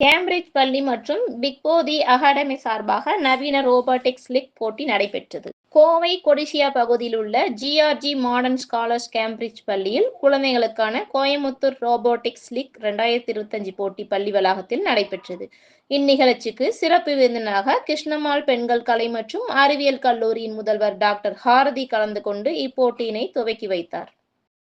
Cambridge பள்ளி மற்றும் பிக்போதி academy சார்பாக நவீன ரோபோட்டிக்ஸ் லீக் போட்டி நடைபெற்றது. கோவை கொடிசியா பகுதியில் உள்ள ஜிஆர்ஜி மாடர்ன் ஸ்காலர்ஸ் கேம்பிரிட்ஜ் பள்ளியில் குழந்தைகளுக்கான கோயமுத்தூர் ரோபோட்டிக்ஸ் லீக் ரெண்டாயிரத்தி இருபத்தஞ்சு போட்டி பள்ளி வளாகத்தில் நடைபெற்றது. இந்நிகழ்ச்சிக்கு சிறப்பு விருந்தினராக கிருஷ்ணமால் பெண்கள் கலை மற்றும் அறிவியல் கல்லூரியின் முதல்வர் டாக்டர் ஹாரதி கலந்து கொண்டு இப்போட்டியினை துவக்கி வைத்தார்.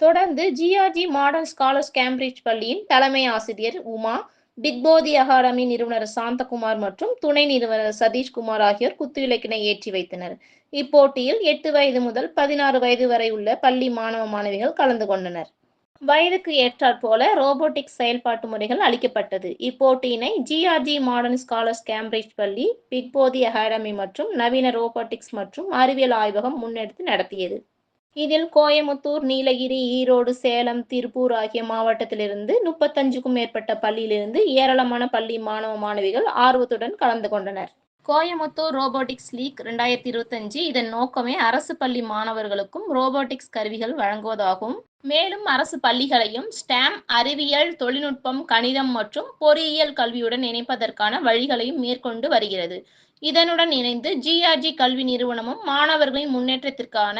தொடர்ந்து ஜிஆர்ஜி மாடர்ன் ஸ்காலர்ஸ் கேம்பிரிட்ஜ் பள்ளியின் தலைமை ஆசிரியர் உமா பிக்போதி அகாடமி நிறுவனர் சாந்தகுமார் மற்றும் துணை நிறுவனர் சதீஷ்குமார் ஆகியோர் குத்துவிளக்கினை ஏற்றி வைத்தனர். இப்போட்டியில் எட்டு வயது முதல் பதினாறு வயது வரை உள்ள பள்ளி மாணவ மாணவிகள் கலந்து கொண்டனர். வயதுக்கு ஏற்றாற் போல ரோபோட்டிக்ஸ் செயல்பாட்டு முறைகள் அளிக்கப்பட்டது. இப்போட்டியினை ஜிஆர்ஜி மாடர்ன் ஸ்காலர்ஸ் கேம்பிரிட்ஜ் பள்ளி பிக்போதி அகாடமி மற்றும் நவீன ரோபோட்டிக்ஸ் மற்றும் அறிவியல் ஆய்வகம் முன்னெடுத்து நடத்தியது. இதில் கோயமுத்தூர் நீலகிரி ஈரோடு சேலம் திருப்பூர் ஆகிய மாவட்டத்திலிருந்து முப்பத்தஞ்சுக்கும் மேற்பட்ட பள்ளியிலிருந்து ஏராளமான பள்ளி மாணவ மாணவிகள் ஆர்வத்துடன் கலந்து கொண்டனர். கோயமுத்தூர் ரோபோட்டிக்ஸ் லீக் ரெண்டாயிரத்தி இருபத்தஞ்சு இதன் நோக்கமே அரசு பள்ளி மாணவர்களுக்கும் ரோபோட்டிக்ஸ் கருவிகள் வழங்குவதாகும். மேலும் அரசு பள்ளிகளையும் ஸ்டாம் அறிவியல் தொழில்நுட்பம் கணிதம் மற்றும் பொறியியல் கல்வியுடன் இணைப்பதற்கான வழிகளையும் மேற்கொண்டு வருகிறது. இதனுடன் இணைந்து ஜிஆர்ஜி கல்வி நிறுவனமும் மாணவர்களின் முன்னேற்றத்திற்கான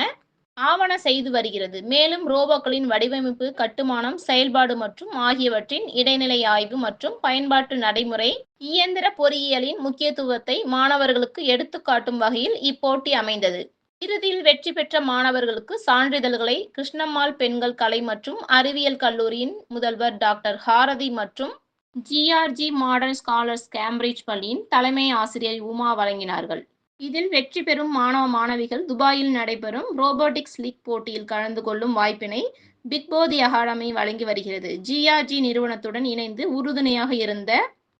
ஆவண செய்து வருகிறது. மேலும் ரோபோக்களின் வடிவமைப்பு கட்டுமானம் செயல்பாடு மற்றும் ஆகியவற்றின் இடைநிலை ஆய்வு மற்றும் பயன்பாட்டு நடைமுறை இயந்திர பொறியியலின் முக்கியத்துவத்தை மாணவர்களுக்கு எடுத்துக்காட்டும் வகையில் இப்போட்டி அமைந்தது. இறுதியில் வெற்றி பெற்ற மாணவர்களுக்கு சான்றிதழ்களை கிருஷ்ணம்மாள் பெண்கள் கலை மற்றும் அறிவியல் கல்லூரியின் முதல்வர் டாக்டர் ஹாரதி மற்றும் ஜிஆர்ஜி மாடர்ன் ஸ்காலர்ஸ் கேம்பிரிட்ஜ் பள்ளியின் தலைமை ஆசிரியர் உமா வழங்கினார்கள். இதில் வெற்றி பெறும் மாணவ மாணவிகள் துபாயில் நடைபெறும் ரோபோட்டிக்ஸ் லீக் போட்டியில் கலந்து கொள்ளும் வாய்ப்பினை பிக்போதி அகாடமி வழங்கி வருகிறது. ஜிஆர்ஜி நிறுவனத்துடன் இணைந்து உறுதுணையாக இருந்த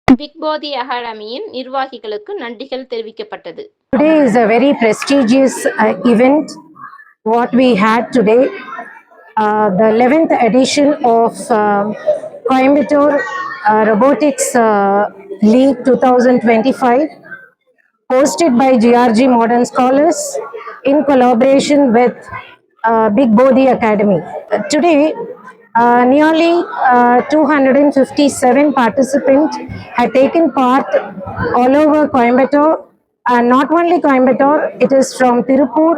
பிக்போதி அகாடமியின் நிர்வாகிகளுக்கு நன்றிகள் தெரிவிக்கப்பட்டது. Today is a very prestigious uh, event. What we had today, uh, the 11th edition of uh, Coimbatore uh, Robotics uh, League 2025, hosted by GRG Modern Scholars in collaboration with uh, Big Bodhi Academy. Uh, Today, uh, nearly uh, 257 participants had taken part all over Coimbatore and not only Coimbatore, it is from Tirupur,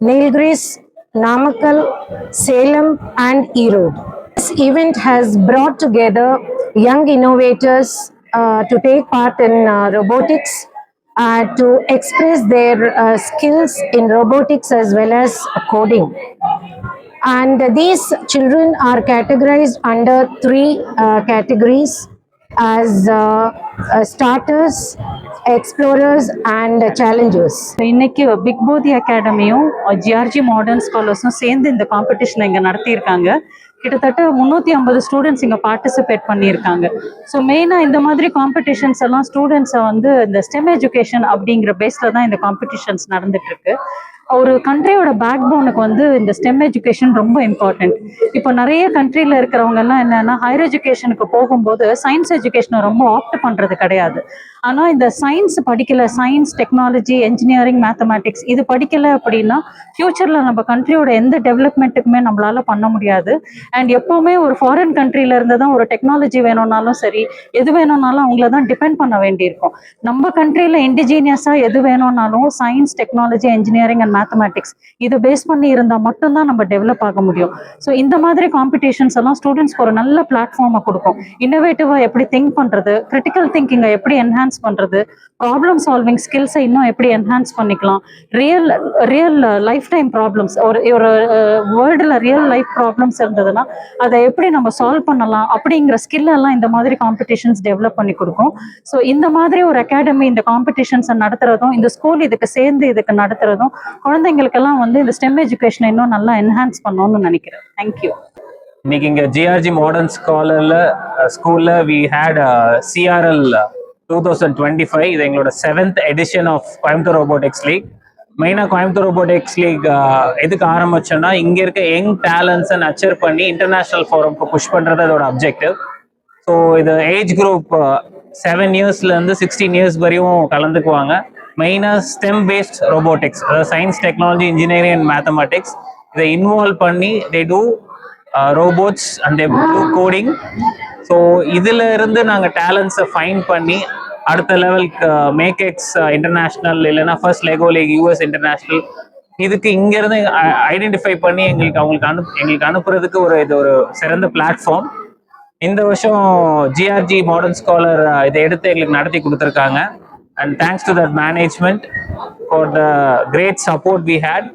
Nilgiris, Namakkal, Salem and Erode. This event has brought together young innovators uh, to take part in uh, robotics to express their uh, skills in robotics as well as coding. And these children are categorized under three uh, categories as uh, uh, starters, explorers, and challengers. இன்னைக்கு big Bodhi அகாடமியும் GRG modern ஸ்காலர்ஸும் சேர்ந்து இந்த competition இங்கே நடத்தியிருக்காங்க கிட்டத்தட்ட முந்நூற்றி ஐம்பது students இங்கே பார்ட்டிசிபேட் பண்ணியிருக்காங்க. ஸோ மெயினாக இந்த மாதிரி காம்படிஷன்ஸ் எல்லாம் ஸ்டூடெண்ட்ஸை வந்து இந்த ஸ்டெம் எஜுகேஷன் அப்படிங்கிற பேஸில் தான் இந்த காம்படிஷன்ஸ் நடந்துட்டு இருக்கு ஒரு கண்ட்ரியோட பேக் போனுக்கு வந்து இந்த ஸ்டெம் எஜுகேஷன் ரொம்ப இம்பார்ட்டன்ட் இப்போ நிறைய கண்ட்ரியில் இருக்கிறவங்க எல்லாம் என்னன்னா ஹையர் எஜுகேஷனுக்கு போகும்போது சயின்ஸ் எஜுகேஷனை ரொம்ப ஆப்ட் பண்ணுறது கிடையாது. ஆனால் இந்த சயின்ஸ் படிக்கல. சயின்ஸ் டெக்னாலஜி என்ஜினியரிங் மேத்தமேட்டிக்ஸ் இது படிக்கல அப்படின்னா ஃபியூச்சரில் நம்ம கண்ட்ரியோட எந்த டெவலப்மெண்ட்டுக்குமே நம்மளால பண்ண முடியாது. அண்ட் எப்போவுமே ஒரு ஃபாரின் கண்ட்ரில இருந்து தான் ஒரு டெக்னாலஜி வேணும்னாலும் சரி எது வேணும்னாலும் அவங்கள தான் டிபெண்ட் பண்ண வேண்டியிருக்கும். நம்ம கண்ட்ரியில் இண்டிஜினியஸாக எது வேணும்னாலும் science technology engineering and mathematics இதை பேஸ் பண்ணி இருந்தால் மட்டும்தான் நம்ம டெவலப் ஆக முடியும். ஸோ இந்த மாதிரி காம்படிஷன்ஸ் எல்லாம் ஸ்டூடெண்ட்ஸ்க்கு ஒரு நல்ல பிளாட்ஃபார்மை கொடுக்கும். இன்னோவேட்டிவாக எப்படி திங்க் பண்ணுறது கிரிட்டிக்கல் திங்கிங்கை எப்படி என்ஹான்ஸ் பண்ணுறது ப்ராப்ளம் சால்விங் ஸ்கில்ஸை இன்னும் எப்படி என்ஹான்ஸ் பண்ணிக்கலாம்? Real real life time problems ஒரு ஒரு வேர்ல்டில் ரியல் லைஃப் ப்ராப்ளம்ஸ் இருந்ததுன்னா அதை எப்படி நம்ம சால்வ் பண்ணலாம் அப்படிங்கிற ஸ்கில்லெல்லாம் இந்த மாதிரி காம்படிஷன்ஸ் டெவலப் பண்ணி கொடுக்கும். ஸோ இந்த மாதிரி ஒரு அகாடமி இந்த காம்படிஷன்ஸை நடத்துறதும் இந்த ஸ்கூல் இதுக்கு சேர்ந்து இதுக்கு நடத்துறதும் குழந்தைங்களுக்கெல்லாம் வந்து இந்த ஸ்டெம் எஜுகேஷனை இன்னும் நல்லா என்ஹான்ஸ் பண்ணணும்னு நினைக்கிறேன். தேங்க்யூ இன்னைக்கு இங்க ஜிஆர்ஜி மாடர்ன் ஸ்காலர்ல ஸ்கூல்ல we had CRL two thousand twenty five இது எங்களோட seventh edition of Coimbatore robotics league மெயினாக கோயம்புத்தூர் ரோபோட்டிக்ஸ் லீக் எதுக்கு ஆரம்பிச்சோன்னா இங்கே இருக்க யங் டேலண்ட்ஸை நச்சர் பண்ணி இன்டர்நேஷ்னல் ஃபோரம்க்கு புஷ் பண்ணுறது அதோட அப்ஜெக்டிவ் ஸோ இது ஏஜ் குரூப் செவன் இயர்ஸ்லேருந்து சிக்ஸ்டீன் இயர்ஸ் வரையும் கலந்துக்குவாங்க. மெயினாக ஸ்டெம் பேஸ்ட் ரோபோட்டிக்ஸ் அதாவது science technology engineering and mathematics இதை இன்வால்வ் பண்ணி they do robots and blue coding so இதுல இருந்து நாங்கள் டேலண்ட்ஸை ஃபைன் பண்ணி அடுத்த லெவலுக்கு மேக்எக்ஸ் இன்டர்நேஷ்னல் இல்லைன்னா first Lego league US international இதுக்கு இங்கேருந்து ஐடென்டிஃபை uh, பண்ணி எங்களுக்கு அவங்களுக்கு அனு எங்களுக்கு அனுப்புறதுக்கு ஒரு இது ஒரு சிறந்த பிளாட்ஃபார்ம் இந்த வருஷம் ஜிஆர்ஜி மாடர்ன் ஸ்காலர் இதை எடுத்து எங்களுக்கு நடத்தி கொடுத்துருக்காங்க. And thanks to that management for the great support we had